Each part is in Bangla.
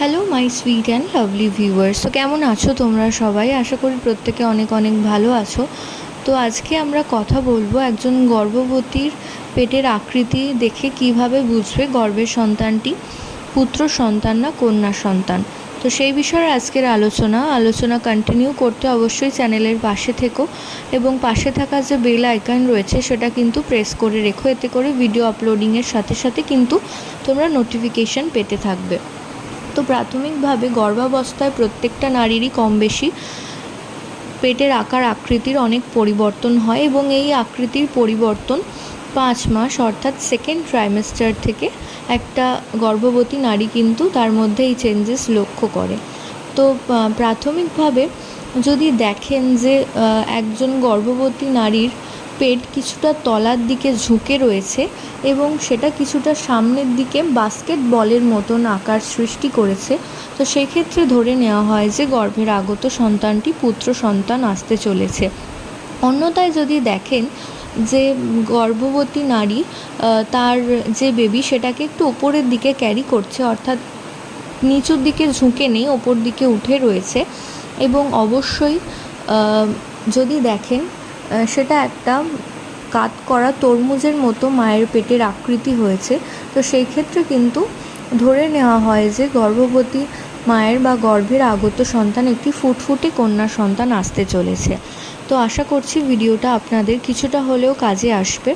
Hello my sweet and lovely viewers তো কেমন আছো তোমরা সবাই? আশা করি প্রত্যেকে অনেক অনেক ভালো আছো। তো আজকে আমরা কথা বলব একজন গর্ভবতীর পেটের আকৃতি দেখে কীভাবে বুঝবে গর্ভের সন্তানটি পুত্র সন্তান না কন্যা সন্তান। তো সেই বিষয়ে আজকের আলোচনা আলোচনা কন্টিনিউ করতে অবশ্যই চ্যানেলের পাশে থেকো এবং পাশে থাকা যে বেল আইকন রয়েছে সেটা কিন্তু প্রেস করে রেখো। এতে করে ভিডিও আপলোডিংয়ের সাথে সাথে কিন্তু তোমরা নোটিফিকেশন পেতে থাকবে। তো প্রাথমিকভাবে গর্ভাবস্থায় প্রত্যেকটা নারীরই কম বেশি পেটের আকার আকৃতির অনেক পরিবর্তন হয় এবং এই আকৃতির পরিবর্তন পাঁচ মাস, অর্থাৎ সেকেন্ড ট্রাইমেস্টার থেকে একটা গর্ভবতী নারী কিন্তু তার মধ্যে এই চেঞ্জেস লক্ষ্য করে। তো প্রাথমিকভাবে যদি দেখেন যে একজন গর্ভবতী নারীর পেট কিছুটা তলার দিকে ঝুঁকে রয়েছে এবং সেটা কিছুটা সামনের দিকে বাস্কেট বলের মতন আকার সৃষ্টি করেছে। তো সেক্ষেত্রে ধরে নেওয়া হয় যে গর্ভের আগত সন্তানটি পুত্র সন্তান আসতে চলেছে। অন্যথায় যদি দেখেন যে গর্ভবতী নারী তার যে বেবি সেটাকে একটু ওপরের দিকে ক্যারি করছে, অর্থাৎ নিচুর দিকে ঝুঁকে নেই ওপর দিকে উঠে রয়েছে এবং অবশ্যই যদি দেখেন সেটা একটা কাত করা তরমুজের মতো মায়ের পেটের আকৃতি হয়েছে। তো সেই ক্ষেত্রে কিন্তু ধরে নেওয়া হয় যে গর্ভবতী মায়ের বা গর্ভের আগত সন্তান একটি ফুটফুটে কন্যা সন্তান আসতে চলেছে। তো আশা করছি ভিডিওটা আপনাদের কিছুটা হলেও কাজে আসবে।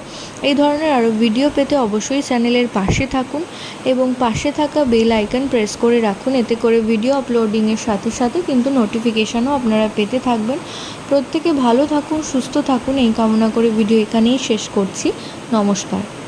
এই ধরনের আরও ভিডিও পেতে অবশ্যই চ্যানেলের পাশে থাকুন এবং পাশে থাকা বেল আইকন প্রেস করে রাখুন। এতে করে ভিডিও আপলোডিংয়ের সাথে সাথে কিন্তু নোটিফিকেশানও আপনারা পেতে থাকবেন। প্রত্যেকে ভালো থাকুন, সুস্থ থাকুন। এই কামনা করে ভিডিও এখানেই শেষ করছি। নমস্কার।